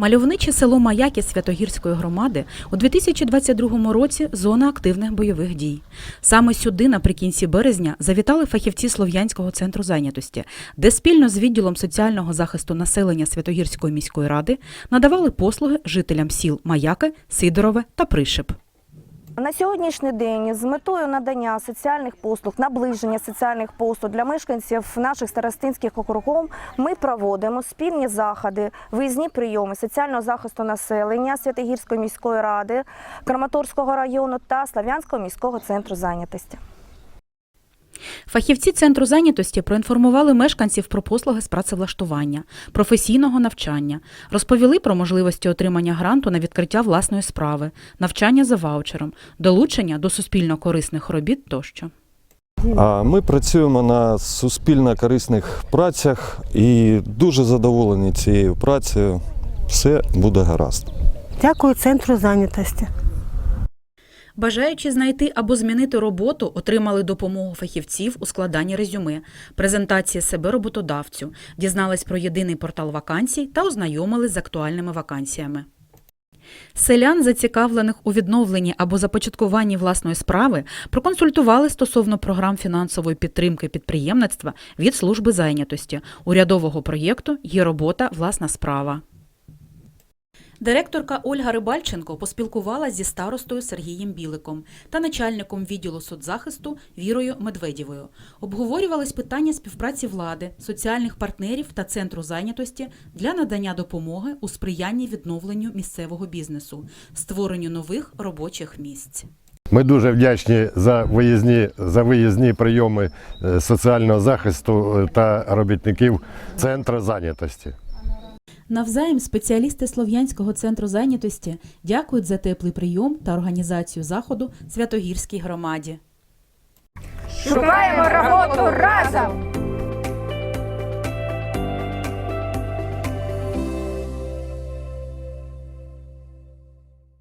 Мальовниче село Маяки Святогірської громади у 2022 році зона активних бойових дій. Саме сюди наприкінці березня завітали фахівці Слов'янського центру зайнятості, де спільно з відділом соціального захисту населення Святогірської міської ради надавали послуги жителям сіл Маяки, Сидорове та Пришип. На сьогоднішній день з метою надання соціальних послуг, наближення соціальних послуг для мешканців наших старостинських округів ми проводимо спільні заходи, виїзні прийоми соціального захисту населення Святогірської міської ради, Краматорського району та Слав'янського міського центру зайнятості. Фахівці центру зайнятості проінформували мешканців про послуги з працевлаштування, професійного навчання, розповіли про можливості отримання гранту на відкриття власної справи, навчання за ваучером, долучення до суспільно корисних робіт тощо. Ми працюємо на суспільно корисних працях і дуже задоволені цією працею. Все буде гаразд. Дякую центру зайнятості. Бажаючи знайти або змінити роботу, отримали допомогу фахівців у складанні резюме, презентації себе роботодавцю, дізнались про єдиний портал вакансій та ознайомились з актуальними вакансіями. Селян, зацікавлених у відновленні або започаткуванні власної справи, проконсультували стосовно програм фінансової підтримки підприємництва від служби зайнятості, урядового проєкту «Є робота, власна справа. Директорка Ольга Рибальченко поспілкувалася зі старостою Сергієм Біликом та начальником відділу соцзахисту Вірою Медведєвою. Обговорювались питання співпраці влади, соціальних партнерів та центру зайнятості для надання допомоги у сприянні відновленню місцевого бізнесу, створенню нових робочих місць. Ми дуже вдячні за виїзні, за виїзні прийоми е, соціального захисту е, та робітників центру зайнятості. Навзаєм спеціалісти Слов'янського центру зайнятості дякують за теплий прийом та організацію заходу Святогірській громаді. Шукаємо роботу разом!